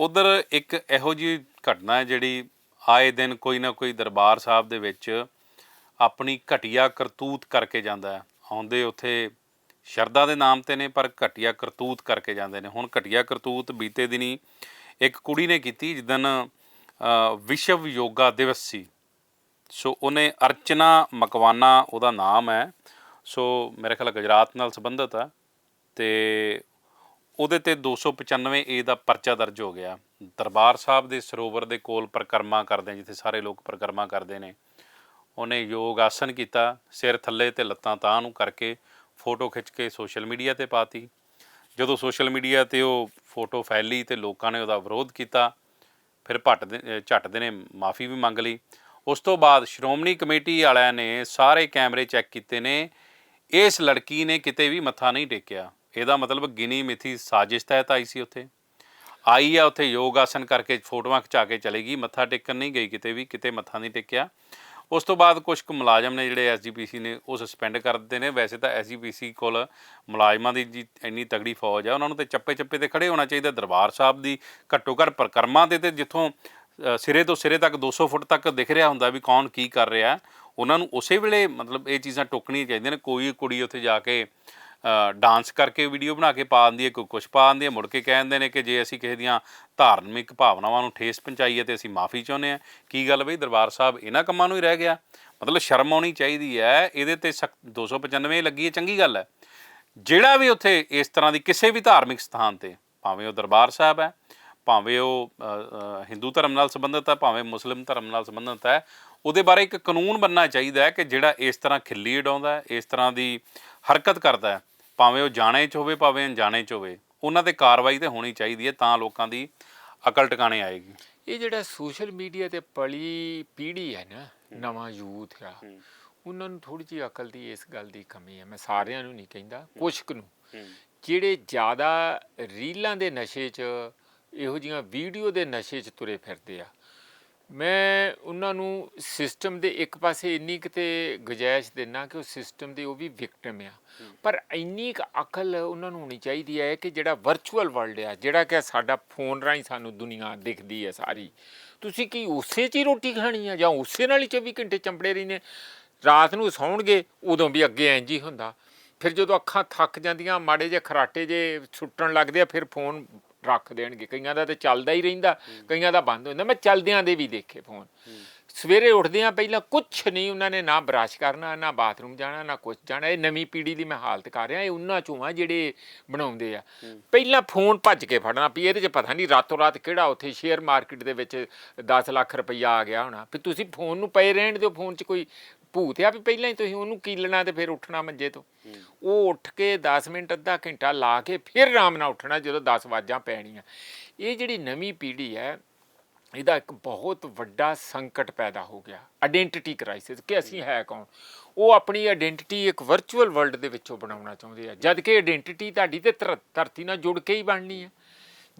ਉਧਰ ਇੱਕ ਇਹੋ ਜਿਹੀ ਘਟਨਾ ਹੈ ਜਿਹੜੀ ਆਏ ਦਿਨ ਕੋਈ ਨਾ ਕੋਈ ਦਰਬਾਰ ਸਾਹਿਬ ਦੇ ਵਿੱਚ ਆਪਣੀ ਘਟੀਆ ਕਰਤੂਤ ਕਰਕੇ ਜਾਂਦਾ ਹੈ। ਆਉਂਦੇ ਉੱਥੇ ਸ਼ਰਧਾ ਦੇ ਨਾਮ ਤੇ ਨੇ ਪਰ ਘਟੀਆ ਕਰਤੂਤ ਕਰਕੇ ਜਾਂਦੇ ਨੇ। ਹੁਣ ਘਟੀਆ ਕਰਤੂਤ ਬੀਤੇ ਦਿਨੀ ਇੱਕ ਕੁੜੀ ਨੇ ਕੀਤੀ ਜਿੱਦਨ ਅ, ਵਿਸ਼ਵ ਯੋਗਾ ਦਿਵਸ ਸੀ। ਸੋ ਉਹਨੇ ਅਰਚਨਾ ਮਕਵਾਨਾ ਉਹਦਾ ਨਾਮ ਹੈ। ਸੋ ਮੇਰੇ ਖਿਆਲ ਗੁਜਰਾਤ ਨਾਲ ਸੰਬੰਧਿਤ ਹੈ। ਤੇ ਉਹਦੇ ਤੇ 295 ਏ ਦਾ ਪਰਚਾ ਦਰਜ ਹੋ ਗਿਆ। ਦਰਬਾਰ ਸਾਹਿਬ ਦੇ ਸਰੋਵਰ ਦੇ ਕੋਲ ਪਰਿਕਰਮਾ ਕਰਦੇ ਜਿੱਥੇ ਸਾਰੇ ਲੋਕ ਪਰਿਕਰਮਾ ਕਰਦੇ ਨੇ। ਉਹਨੇ ਯੋਗ ਆਸਨ ਕੀਤਾ, ਸਿਰ ਥੱਲੇ ਤੇ ਲੱਤਾਂ ਤਾਂ ਨੂੰ ਕਰਕੇ ਫੋਟੋ ਖਿੱਚ ਕੇ ਸੋਸ਼ਲ ਮੀਡੀਆ ਤੇ ਪਾਤੀ ਜਦੋਂ ਸੋਸ਼ਲ ਮੀਡੀਆ ਤੇ ਉਹ ਫੋਟੋ ਫੈਲੀ ਤੇ ਲੋਕਾਂ ਨੇ ਉਹਦਾ ਵਿਰੋਧ ਕੀਤਾ, ਫਿਰ ਭੱਟ ਦੇ ਝੱਟ ਦੇ ਨੇ ਮਾਫੀ ਵੀ ਮੰਗ ਲਈ। ਉਸ ਤੋਂ ਬਾਅਦ ਸ਼੍ਰੋਮਣੀ ਕਮੇਟੀ ਵਾਲਿਆਂ ਨੇ ਸਾਰੇ ਕੈਮਰੇ ਚੈੱਕ ਕੀਤੇ ਨੇ, ਇਸ ਲੜਕੀ ਨੇ ਕਿਤੇ ਵੀ ਮੱਥਾ ਨਹੀਂ ਟੇਕਿਆ। ਇਹਦਾ ਮਤਲਬ ਗਿਨੀ ਮਿਥੀ ਸਾਜ਼ਿਸ਼ ਤਹਿਤ ਆਈ ਸੀ ਉੱਥੇ। ਆਈ ਆ ਉੱਥੇ ਯੋਗ ਆਸਨ ਕਰਕੇ ਫੋਟੋਆਂ ਖਿਚਾ ਕੇ ਚਲੇ ਗਈ, ਮੱਥਾ ਟੇਕਣ ਨਹੀਂ ਗਈ ਕਿਤੇ ਵੀ, ਕਿਤੇ ਮੱਥਾ ਨਹੀਂ ਟੇਕਿਆ। ਉਸ ਤੋਂ ਬਾਅਦ ਕੁਝ ਕੁ ਮੁਲਾਜ਼ਮ ਨੇ ਜਿਹੜੇ ਐਸਜੀਪੀਸੀ ਨੇ ਉਹ ਸਸਪੈਂਡ ਕਰ ਦਿੱਤੇ ਨੇ। ਵੈਸੇ ਤਾਂ ਐਸਜੀਪੀਸੀ ਕੋਲ ਮੁਲਾਜ਼ਮਾਂ ਦੀ ਜੀ ਇੰਨੀ ਤਗੜੀ ਫੌਜ ਆ, ਉਹਨਾਂ ਨੂੰ ਤੇ ਚੱਪੇ ਚੱਪੇ ਤੇ ਖੜੇ ਹੋਣਾ ਚਾਹੀਦਾ। ਦਰਬਾਰ ਸਾਹਿਬ ਦੀ ਘੱਟੋ ਘੱਟ ਪਰਿਕਰਮਾ ਦੇ ਤੇ ਜਿੱਥੋਂ ਸਿਰੇ ਤੋਂ ਸਿਰੇ ਤੱਕ 200 ਫੁੱਟ ਤੱਕ ਦਿਖ ਰਿਹਾ ਹੁੰਦਾ ਵੀ ਕੌਣ ਕੀ ਕਰ ਰਿਹਾ। ਉਹਨਾਂ ਨੂੰ ਉਸੇ ਵੇਲੇ ਮਤਲਬ ਇਹ ਚੀਜ਼ਾਂ ਟੋਕਣੀਆਂ ਚਾਹੀਦੀਆਂ ਨੇ। ਕੋਈ ਕੁੜੀ ਉੱਥੇ ਜਾ ਕੇ ਡਾਂਸ ਕਰਕੇ ਵੀਡੀਓ ਬਣਾ ਕੇ ਪਾ ਦਿੰਦੀ ਹੈ, ਕੋਈ ਕੁਛ ਪਾ ਦਿੰਦੀ ਹੈ, ਮੁੜ ਕੇ ਕਹਿ ਦਿੰਦੇ ਨੇ ਕਿ ਜੇ ਅਸੀਂ ਕਿਸੇ ਦੀਆਂ ਧਾਰਮਿਕ ਭਾਵਨਾਵਾਂ ਨੂੰ ਠੇਸ ਪਹੁੰਚਾਈ ਹੈ ਤੇ ਅਸੀਂ ਮਾਫੀ ਚਾਹੁੰਦੇ ਹਾਂ। ਕੀ ਗੱਲ ਬਈ? ਦਰਬਾਰ ਸਾਹਿਬ ਇਹਨਾਂ ਕੰਮਾਂ ਨੂੰ ਹੀ ਰਹਿ ਗਿਆ। ਮਤਲਬ ਸ਼ਰਮ ਆਉਣੀ ਚਾਹੀਦੀ ਹੈ, ਇਹਦੇ ਤੇ ਸਖ਼ਤ 295 ਲੱਗੀ ਹੈ, ਚੰਗੀ ਗੱਲ ਹੈ। ਜਿਹੜਾ ਵੀ ਉੱਥੇ ਇਸ ਤਰ੍ਹਾਂ ਦੀ ਕਿਸੇ ਵੀ ਧਾਰਮਿਕ ਸਥਾਨ ਤੇ, ਭਾਵੇਂ ਉਹ ਦਰਬਾਰ ਸਾਹਿਬ ਹੈ, ਭਾਵੇਂ ਉਹ ਹਿੰਦੂ ਧਰਮ ਨਾਲ ਸੰਬੰਧਿਤ ਹੈ, ਭਾਵੇਂ ਮੁਸਲਿਮ ਧਰਮ ਨਾਲ ਸੰਬੰਧਿਤ ਹੈ, ਉਹਦੇ ਬਾਰੇ ਇੱਕ ਕਾਨੂੰਨ ਬਣਨਾ ਚਾਹੀਦਾ ਹੈ ਕਿ ਜਿਹੜਾ ਇਸ ਤਰ੍ਹਾਂ ਖਿੱਲੀ ਉਡਾਉਂਦਾ ਹੈ, ਇਸ ਤਰ੍ਹਾਂ ਦੀ ਹਰਕਤ ਕਰਦਾ ਹੈ। ਭਾਵੇਂ ਉਹ ਜਾਣੇ ਚ ਹੋਵੇ ਭਾਵੇਂ ਅਣਜਾਣੇ ਚ ਹੋਵੇ ਉਹਨਾਂ ਤੇ ਕਾਰਵਾਈ ਤੇ ਹੋਣੀ ਚਾਹੀਦੀ ਹੈ ਤਾਂ ਲੋਕਾਂ ਦੀ ਅਕਲ ਟਿਕਾਣੇ ਆਏਗੀ। ਇਹ ਜਿਹੜਾ ਸੋਸ਼ਲ ਮੀਡੀਆ ਤੇ ਪਲੀ ਪੀੜ੍ਹੀ ਹੈ ਨਾ ਨਵਾਂ ਯੂਥ ਆ ਉਹਨਾਂ ਨੂੰ ਥੋੜੀ ਜਿਹੀ ਅਕਲ ਦੀ ਇਸ ਗੱਲ ਦੀ ਕਮੀ ਹੈ। ਮੈਂ ਸਾਰਿਆਂ ਨੂੰ ਨਹੀਂ ਕਹਿੰਦਾ ਕੁਝ ਕੁ ਨੂੰ। ਜਿਹੜੇ ਜ਼ਿਆਦਾ ਰੀਲਾਂ ਦੇ ਨਸ਼ੇ 'ਚ ਇਹੋ ਜੀਆਂ ਵੀਡੀਓ ਦੇ ਨਸ਼ੇ 'ਚ ਤੁਰੇ ਫਿਰਦੇ ਆ ਮੈਂ ਉਹਨਾਂ ਨੂੰ ਸਿਸਟਮ ਦੇ ਇੱਕ ਪਾਸੇ ਇੰਨੀ ਕਿਤੇ ਗੁਜਾਇਸ਼ ਦੇਣਾ ਕਿ ਉਹ ਸਿਸਟਮ ਦੇ ਉਹ ਵੀ ਵਿਕਟਮ ਆ। ਪਰ ਇੰਨੀ ਕੁ ਅਕਲ ਉਹਨਾਂ ਨੂੰ ਹੋਣੀ ਚਾਹੀਦੀ ਹੈ ਕਿ ਜਿਹੜਾ ਵਰਚੁਅਲ ਵਰਲਡ ਆ ਜਿਹੜਾ ਕਿ ਸਾਡਾ ਫੋਨ ਰਾਹੀਂ ਸਾਨੂੰ ਦੁਨੀਆ ਦਿਖਦੀ ਹੈ ਸਾਰੀ। ਤੁਸੀਂ ਕੀ ਉਸੇ 'ਚ ਹੀ ਰੋਟੀ ਖਾਣੀ ਆ ਜਾਂ ਉਸੇ ਨਾਲ ਹੀ 24 ਘੰਟੇ ਚੰਪੜੇ ਰਹਿੰਦੇ? ਰਾਤ ਨੂੰ ਸੌਣਗੇ ਉਦੋਂ ਵੀ ਅੱਗੇ ਇੰਜ ਹੀ ਹੁੰਦਾ। ਫਿਰ ਜਦੋਂ ਅੱਖਾਂ ਥੱਕ ਜਾਂਦੀਆਂ ਮਾੜੇ ਜੇ ਖਰਾਟੇ ਜੇ ਛੁੱਟਣ ਲੱਗਦੇ ਆ ਫਿਰ ਫੋਨ ਰੱਖ ਦੇਣਗੇ। ਕਈਆਂ ਦਾ ਤੇ ਚੱਲਦਾ ਹੀ ਰਹਿੰਦਾ ਕਈਆਂ ਦਾ ਬੰਦ ਹੋ ਜਾਂਦਾ। ਮੈਂ ਚੱਲਦਿਆਂ ਦੇ ਵੀ ਦੇਖੇ ਫੋਨ ਸਵੇਰੇ ਉੱਠਦੇ ਆ ਪਹਿਲਾਂ ਕੁਝ ਨਹੀਂ ਉਹਨਾਂ ਨੇ ਨਾ ਬਰਸ਼ ਕਰਨਾ ਨਾ ਬਾਥਰੂਮ ਜਾਣਾ ਨਾ ਕੁਝ ਜਾਣਾ। ਇਹ ਨਵੀਂ ਪੀੜ੍ਹੀ ਦੀ ਮੈਂ ਹਾਲਤ ਕਰ ਰਿਹਾ। ਇਹ ਉਹਨਾਂ ਚੋਂ ਆ ਜਿਹੜੇ ਬਣਾਉਂਦੇ ਆ। ਪਹਿਲਾਂ ਫੋਨ ਭੱਜ ਕੇ ਫੜਨਾ ਵੀ ਇਹਦੇ 'ਚ ਪਤਾ ਨਹੀਂ ਰਾਤੋਂ ਰਾਤ ਕਿਹੜਾ ਉੱਥੇ ਸ਼ੇਅਰ ਮਾਰਕੀਟ ਦੇ ਵਿੱਚ 10 ਲੱਖ ਰੁਪਈਆ ਆ ਗਿਆ ਹੋਣਾ। ਵੀ ਤੁਸੀਂ ਫੋਨ ਨੂੰ ਪਏ ਰਹਿਣ ਦਿਓ ਫੋਨ 'ਚ ਕੋਈ ਭੂਤ ਆ ਵੀ ਪਹਿਲਾਂ ਹੀ ਤੁਸੀਂ ਉਹਨੂੰ ਕੀਲਣਾ ਤੇ ਫਿਰ ਉੱਠਣਾ ਮੰਜੇ ਤੋਂ। ਉਹ ਉੱਠ ਕੇ 10 ਮਿੰਟ, ਅੱਧਾ ਘੰਟਾ ਲਾ ਕੇ ਫਿਰ ਆਰਾਮ ਨਾਲ ਉੱਠਣਾ ਜਦੋਂ 10 ਵਾਜਾਂ ਪੈਣੀਆਂ। ਇਹ ਜਿਹੜੀ ਨਵੀਂ ਪੀੜ੍ਹੀ ਹੈ, ਇਹਦਾ ਇੱਕ ਬਹੁਤ ਵੱਡਾ ਸੰਕਟ ਪੈਦਾ ਹੋ ਗਿਆ। ਆਇਡੈਂਟੀਟੀ ਕ੍ਰਾਈਸਿਸ ਕਿ ਅਸੀਂ ਹੈ ਕੌਣ? ਉਹ ਆਪਣੀ ਆਇਡੈਂਟੀਟੀ ਇੱਕ ਵਰਚੁਅਲ ਵਰਲਡ ਦੇ ਵਿੱਚੋਂ ਬਣਾਉਣਾ ਚਾਹੁੰਦੇ ਆ। ਜਦ ਕਿ ਆਇਡੈਂਟੀਟੀ ਤੁਹਾਡੀ ਤੇ ਧਰ- ਧਰਤੀ ਨਾਲ ਜੁੜ ਕੇ ਹੀ ਬਣਨੀ ਹੈ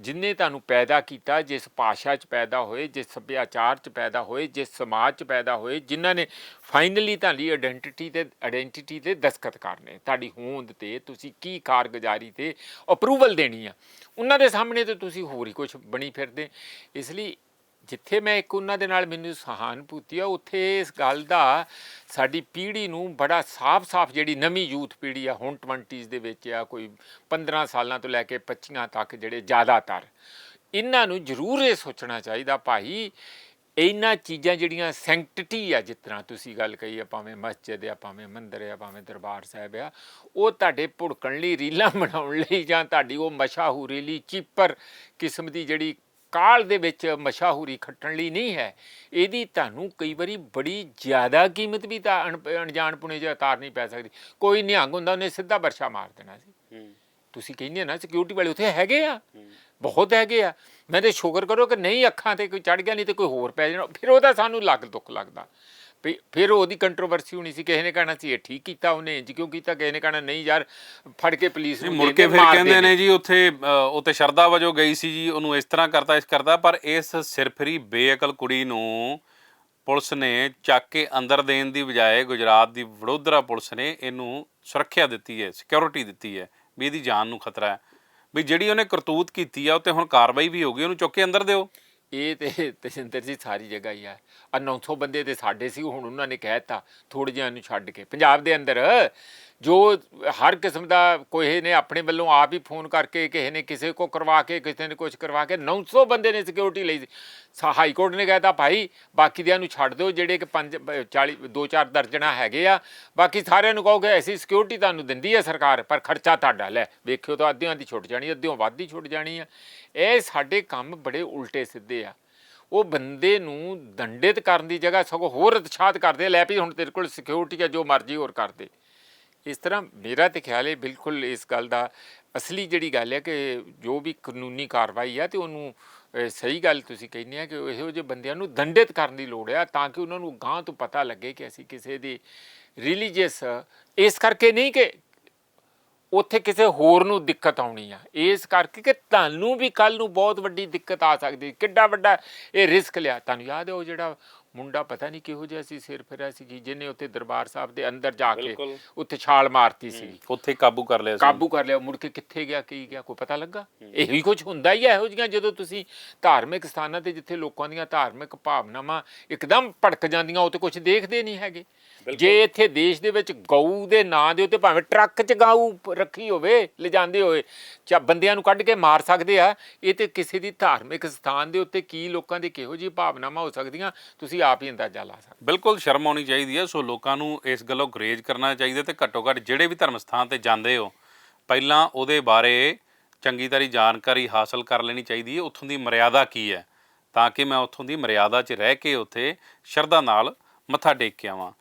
ਜਿਨਨੇ ਤੁਹਾਨੂੰ ਪੈਦਾ ਕੀਤਾ, ਜਿਸ ਭਾਸ਼ਾ 'ਚ ਪੈਦਾ ਹੋਏ, ਜਿਸ ਸੱਭਿਆਚਾਰ 'ਚ ਪੈਦਾ ਹੋਏ, ਜਿਸ ਸਮਾਜ 'ਚ ਪੈਦਾ ਹੋਏ, ਜਿਨ੍ਹਾਂ ਨੇ ਫਾਈਨਲੀ ਤੁਹਾਡੀ ਆਇਡੈਂਟੀਟੀ ਤੇ ਆਇਡੈਂਟੀਟੀ ਤੇ ਦਸਖਤ ਕਰਨੇ। ਤੁਹਾਡੀ ਹੋਂਦ ਤੇ ਤੁਸੀਂ ਕੀ ਕਾਰਗੁਜ਼ਾਰੀ ਤੇ ਅਪਰੂਵਲ ਦੇਣੀ ਆ। ਉਹਨਾਂ ਦੇ ਸਾਹਮਣੇ ਤੇ ਤੁਸੀਂ ਹੋਰ ਹੀ ਕੁਝ ਬਣੀ ਫਿਰਦੇ। ਇਸ ਲਈ ਜਿੱਥੇ ਮੈਂ ਇੱਕ ਉਹਨਾਂ ਦੇ ਨਾਲ ਮੈਨੂੰ ਸਹਾਨਭੂਤੀ ਆ, ਉੱਥੇ ਇਸ ਗੱਲ ਦਾ ਸਾਡੀ ਪੀੜ੍ਹੀ ਨੂੰ ਬੜਾ ਸਾਫ਼-ਸਾਫ਼ ਜਿਹੜੀ ਨਵੀਂ ਯੂਥ ਪੀੜ੍ਹੀ ਆ, ਹੁਣ 20s ਦੇ ਵਿੱਚ ਆ, ਕੋਈ 15 ਸਾਲਾਂ ਤੋਂ ਲੈ ਕੇ 25 ਤੱਕ ਜਿਹੜੇ ਜ਼ਿਆਦਾਤਰ, ਇਹਨਾਂ ਨੂੰ ਜ਼ਰੂਰ ਇਹ ਸੋਚਣਾ ਚਾਹੀਦਾ ਭਾਈ, ਇਹਨਾਂ ਚੀਜ਼ਾਂ ਜਿਹੜੀਆਂ ਸੈਂਕਟਿਟੀ ਆ, ਜਿਸ ਤਰ੍ਹਾਂ ਤੁਸੀਂ ਗੱਲ ਕਹੀ ਆ, ਭਾਵੇਂ ਮਸਜਿਦ ਆ, ਭਾਵੇਂ ਮੰਦਿਰ ਆ, ਭਾਵੇਂ ਦਰਬਾਰ ਸਾਹਿਬ ਆ, ਉਹ ਤੁਹਾਡੇ ਭੁੜਕਣ ਲਈ ਰੀਲਾਂ ਬਣਾਉਣ ਲਈ ਜਾਂ ਤੁਹਾਡੀ ਉਹ ਮਸ਼ਾਹੂਰੀ ਲਈ ਚੀਪਰ ਕਿਸਮ ਦੀ ਜਿਹੜੀ ਕਾਲ ਦੇ ਵਿੱਚ ਮਸ਼ਾਹੂਰੀ ਖੱਟਣ ਲਈ ਨਹੀਂ ਹੈ। ਇਹਦੀ ਤੁਹਾਨੂੰ ਕਈ ਵਾਰੀ ਬੜੀ ਜ਼ਿਆਦਾ ਕੀਮਤ ਵੀ ਤਾਂ ਅਣ- ਅਣਜਾਣ ਪੁਣੇ ਜਿਹਾ ਤਾਰ ਨਹੀਂ ਪੈ ਸਕਦੀ। ਕੋਈ ਨਿਹੰਗ ਹੁੰਦਾ ਉਹਨੇ ਸਿੱਧਾ ਵਰਸ਼ਾ ਮਾਰ ਦੇਣਾ ਸੀ। ਤੁਸੀਂ ਕਹਿੰਦੇ ਨਾ ਸਿਕਿਉਰਿਟੀ ਵਾਲੇ ਉੱਥੇ ਹੈਗੇ ਆ। ਬਹੁਤ ਹੈਗੇ ਆ। ਮੈਂ ਤੇ ਸ਼ੁਕਰ ਕਰੋ ਕਿ ਨਹੀਂ ਅੱਖਾਂ ਤੇ ਕੋਈ ਚੜ ਗਿਆ ਨਹੀਂ ਤੇ ਕੋਈ ਹੋਰ ਪੈ ਜਾਣਾ। ਫਿਰ ਉਹਦਾ ਸਾਨੂੰ ਲੱਗ ਦੁੱਖ ਲੱਗਦਾ। ਵੀ ਫਿਰ ਉਹਦੀ ਕੰਟਰੋਵਰਸੀ ਹੋਣੀ ਸੀ ਕਿਸੇ ਨੇ ਕਹਿਣਾ ਸੀ ਇਹ ਠੀਕ ਕੀਤਾ ਉਹਨੇ ਇੰਜ ਕਿਉਂ ਕੀਤਾ ਕਿਸੇ ਨੇ ਕਹਿਣਾ ਨਹੀਂ ਯਾਰ ਫੜ ਕੇ ਪੁਲਿਸ ਨੂੰ ਮੁੜ ਕੇ ਫਿਰ ਕਹਿੰਦੇ। ਨੇ ਜੀ ਉੱਥੇ ਅ, ਉੱਥੇ ਸ਼ਰਦਾ ਵਜੋਂ ਗਈ ਸੀ ਜੀ ਉਹਨੂੰ ਇਸ ਤਰ੍ਹਾਂ ਕਰਤਾ ਇਸ ਕਰਦਾ ਪਰ ਇਸ ਸਿਰਫਰੀ ਬੇਅਕਲ ਕੁੜੀ ਨੂੰ ਪੁਲਿਸ ਨੇ ਚੱਕ ਕੇ ਅੰਦਰ ਦੇਣ ਦੀ ਬਜਾਏ ਗੁਜਰਾਤ ਦੀ ਵਡੋਦਰਾ ਪੁਲਿਸ ਨੇ ਇਹਨੂੰ ਸੁਰੱਖਿਆ ਦਿੱਤੀ ਹੈ ਸਿਕਿਉਰਿਟੀ ਦਿੱਤੀ ਹੈ ਵੀ ਇਹਦੀ ਜਾਨ ਨੂੰ ਖਤਰਾ ਹੈ ਵੀ ਜਿਹੜੀ ਉਹਨੇ ਕਰਤੂਤ ਕੀਤੀ ਆ ਉਹ ਤੇ ਹੁਣ ਕਾਰਵਾਈ ਵੀ ਹੋ ਗਈ ਉਹਨੂੰ ਚੁੱਕ ਕੇ ਅੰਦਰ ਦਿਓ ਇਹ ਤੇ ਤਜਿੰਦਰ ਜੀ ਸਾਰੀ ਜਗ੍ਹਾ ਹੀ ਆ। ਆ 900 ਬੰਦੇ ਤੇ ਸਾਡੇ ਸੀ, ਹੁਣ ਉਹਨਾਂ ਨੇ ਕਹਿਤਾ ਥੋੜੇ ਜਿਹਾ ਨੂੰ ਛੱਡ ਕੇ। ਪੰਜਾਬ ਦੇ ਅੰਦਰ ਜੋ ਹਰ ਕਿਸਮ ਦਾ ਕੋਈ ਨੇ ਆਪਣੇ ਵੱਲੋਂ ਆਪ ਹੀ ਫੋਨ ਕਰਕੇ ਕਿਸੇ ਨੇ ਕਿਸੇ ਕੋ ਕਰਵਾ ਕੇ, ਕਿਸੇ ਨੇ ਕੁਝ ਕਰਵਾ ਕੇ 900 ਬੰਦੇ ਨੇ ਸਿਕਿਉਰਿਟੀ ਲਈ ਸੀ। ਸਾ- ਹਾਈ ਕੋਰਟ ਨੇ ਕਹਿਤਾ ਭਾਈ, ਬਾਕੀ ਦਿਆਂ ਨੂੰ ਛੱਡ ਦਿਓ, ਜਿਹੜੇ ਕਿ 5 40 ਦੋ ਚਾਰ ਦਰਜਣਾ ਹੈਗੇ ਆ। ਬਾਕੀ ਸਾਰਿਆਂ ਨੂੰ ਕਹੋਗੇ ਐਸੀ ਸਿਕਿਉਰਿਟੀ ਤੁਹਾਨੂੰ ਦਿੰਦੀ ਹੈ ਸਰਕਾਰ, ਪਰ ਖਰਚਾ ਤੁਹਾਡਾ ਲੈ। ਵੇਖਿਓ ਤਾਂ ਅੱਧਿਆਂ ਦੀ ਛੁੱਟ ਜਾਣੀ, ਅੱਧਿਓਂ ਵੱਧ ਹੀ ਛੁੱਟ ਜਾਣੀ ਆ। ਇਹ ਸਾਡੇ ਕੰਮ ਬੜੇ ਉਲਟੇ ਸਿੱਧੇ ਆ। ਉਹ ਬੰਦੇ ਨੂੰ ਦੰਡਿਤ ਕਰਨ ਦੀ ਜਗ੍ਹਾ ਸਗੋਂ ਹੋਰ ਉਤਸ਼ਾਹਤ ਕਰਦੇ ਲੈ ਵੀ ਹੁਣ ਤੇਰੇ ਕੋਲ ਸਿਕਿਉਰਿਟੀ ਆ, ਜੋ ਮਰਜ਼ੀ ਹੋਰ ਕਰਦੇ ਇਸ ਤਰ੍ਹਾਂ ਮੇਰਾ ਤੇ ਖਿਆਲ ਹੈ ਬਿਲਕੁਲ ਇਸ ਗੱਲ ਦਾ ਅਸਲੀ ਜਿਹੜੀ ਗੱਲ ਹੈ ਕਿ ਜੋ ਵੀ ਕਾਨੂੰਨੀ ਕਾਰਵਾਈ ਆ ਤੇ ਉਹਨੂੰ ਸਹੀ ਗੱਲ ਤੁਸੀਂ ਕਹਿੰਦੇ ਆ ਕਿ ਇਹੋ ਜਿਹੇ ਬੰਦਿਆਂ ਨੂੰ ਦੰਡਿਤ ਕਰਨ ਦੀ ਲੋੜ ਆ ਤਾਂ ਕਿ ਉਹਨਾਂ ਨੂੰ ਗਾਂ ਤੋਂ ਪਤਾ ਲੱਗੇ ਕਿ ਅਸੀਂ ਕਿਸੇ ਦੀ ਰਿਲੀਜੀਅਸ ਇਸ ਕਰਕੇ ਨਹੀਂ ਕਿ ਉੱਥੇ ਕਿਸੇ ਹੋਰ ਨੂੰ ਦਿੱਕਤ ਆਉਣੀ ਆ। ਇਸ ਕਰਕੇ ਕਿ ਤੁਹਾਨੂੰ ਵੀ ਕੱਲ ਨੂੰ ਬਹੁਤ ਵੱਡੀ ਦਿੱਕਤ ਆ ਸਕਦੀ, ਕਿੱਡਾ ਵੱਡਾ ਇਹ ਰਿਸਕ ਲਿਆ। ਤੁਹਾਨੂੰ ਯਾਦ ਹੈ ਉਹ ਜਿਹੜਾ ਮੁੰਡਾ ਪਤਾ ਨਹੀਂ ਕਿਹੋ ਜਿਹਾ ਸੀ ਸਿਰ ਫਿਰਿਆ ਸੀ ਜਿਹਨੇ ਉੱਥੇ ਦਰਬਾਰ ਸਾਹਿਬ ਦੇ ਅੰਦਰ ਜਾ ਕੇ ਬਿਲਕੁਲ। ਉੱਥੇ ਛਾਲ ਮਾਰਤੀ ਸੀ। ਉੱਥੇ ਕਾਬੂ ਕਰ ਲਿਆ ਸੀ। ਕਾਬੂ ਕਰ ਲਿਆ ਮੁੜ ਕੇ ਕਿੱਥੇ ਗਿਆ ਕੀ ਗਿਆ ਕੋਈ ਪਤਾ ਲੱਗਾ? ਇਹੀ ਕੁਝ ਹੁੰਦਾ ਹੀ ਹੈ ਇਹੋ ਜਿਹੀਆਂ ਜਦੋਂ ਤੁਸੀਂ ਧਾਰਮਿਕ ਸਥਾਨਾਂ ਤੇ ਜਿੱਥੇ ਲੋਕਾਂ ਦੀਆਂ ਧਾਰਮਿਕ ਭਾਵਨਾਵਾਂ ਇੱਕਦਮ ਭੜਕ ਜਾਂਦੀਆਂ ਉਹ ਤੇ ਕੁਝ ਦੇਖਦੇ ਨਹੀਂ ਹੈਗੇ। ਜੇ ਇੱਥੇ ਦੇਸ਼ ਦੇ ਵਿੱਚ ਗਊ ਦੇ ਨਾਂ ਦੇ ਉੱਤੇ ਭਾਵੇਂ ਟਰੱਕ 'ਚ ਗਊ ਪ- ਰੱਖੀ ਹੋਵੇ ਲਿਜਾਂਦੇ ਹੋਏ ਚਾ ਬੰਦਿਆਂ ਨੂੰ ਕੱਢ ਕੇ ਮਾਰ ਸਕਦੇ ਆ ਇਹ ਤੇ ਕਿਸੇ ਦੀ ਧਾਰਮਿਕ ਸਥਾਨ ਦੇ ਉੱਤੇ ਕੀ ਲੋਕਾਂ ਦੀ ਕਿਹੋ ਜਿਹੀ ਭਾਵਨਾਵਾਂ ਹੋ ਸਕਦੀਆਂ ਤੁਸੀਂ ਆਪ ਹੀ ਅੰਦਾਜ਼ਾ ਲਾ ਸਕਦੇ। ਬਿਲਕੁਲ, ਸ਼ਰਮ ਆਉਣੀ ਚਾਹੀਦੀ ਹੈ। ਸੋ ਲੋਕਾਂ ਨੂੰ ਇਸ ਗੱਲੋਂ ਗਰੇਜ ਕਰਨਾ ਚਾਹੀਦਾ ਤੇ ਘੱਟੋ ਘੱਟ ਜਿਹੜੇ ਵੀ ਧਰਮ ਸਥਾਨ ਤੇ ਜਾਂਦੇ ਹੋ, ਪਹਿਲਾਂ ਉਹਦੇ ਬਾਰੇ ਚੰਗੀ ਤਰ੍ਹਾਂ ਜਾਣਕਾਰੀ ਹਾਸਲ ਕਰ ਲੈਣੀ ਚਾਹੀਦੀ ਹੈ। ਉੱਥੋਂ ਦੀ ਮਰਿਆਦਾ ਕੀ ਹੈ? ਤਾਂ ਕਿ ਮੈਂ ਉੱਥੋਂ ਦੀ ਮਰਿਆਦਾ 'ਚ ਰਹਿ ਕੇ ਉੱਥੇ ਸ਼ਰਧਾ ਨਾਲ ਮੱਥਾ ਟੇਕ ਕੇ ਆਵਾਂ।